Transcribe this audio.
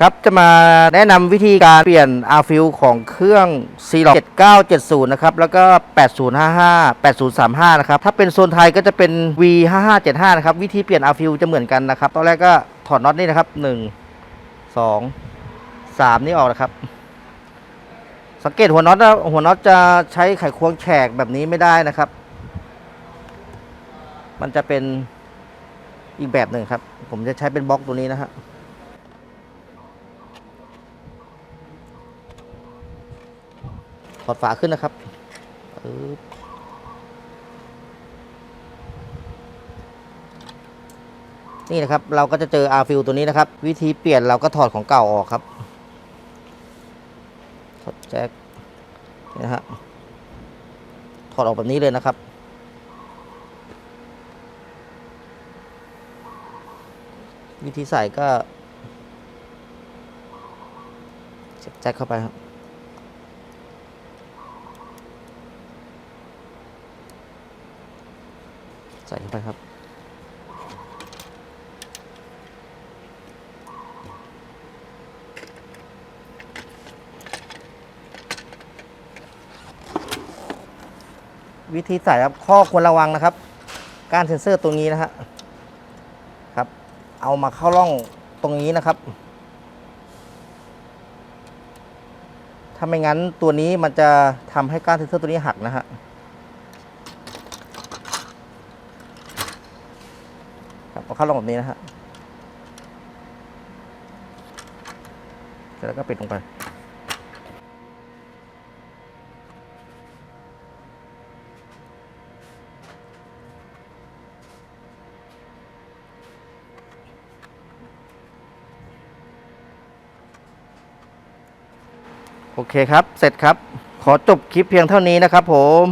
ครับจะมาแนะนำวิธีการเปลี่ยนอาฟิลของเครื่อง c 4 7970นะครับแล้วก็ 8055 8035 นะครับ ถ้าเป็นโซนไทยก็จะเป็น V 5575 นะครับ วิธีเปลี่ยนอาฟิลจะเหมือนกันนะครับ ตอนแรกก็ถอดน็อตนี่นะครับ 1 2 3 นี่ออกนะครับ สังเกตหัวน็อตนะหัวน็อตจะใช้ไขควงแฉกแบบนี้ไม่ได้นะครับ มันจะเป็นอีกแบบหนึ่งครับ ผมจะใช้เป็นบล็อกตัวนี้นะฮะ ถอดฝาขึ้นนะครับนี่นะครับเราก็จะเจออาฟิลตัวนี้นะครับ วิธีเปลี่ยนเราก็ถอดของเก่าออกครับถอดแจ็คนะฮะถอดออกแบบนี้เลยนะครับ วิธีใส่ก็ แจ็คเข้าไปครับ ส่เข้าไปครับ วิธีใส่ครับข้อควรระวังนะครับก้านเซ็นเซอร์ตรงนี้นะฮะครับ เอามาเข้าร่องตรงนี้นะครับ ถ้าไม่งั้นตัวนี้มันจะทำให้ก้านเซ็นเซอร์ตัวนี้หักนะฮะ ครับเอาเข้าลงแบบนี้นะฮะเสร็จแล้วก็ปิดลงไปโอเคครับ เสร็จครับ ขอจบคลิปเพียงเท่านี้นะครับผม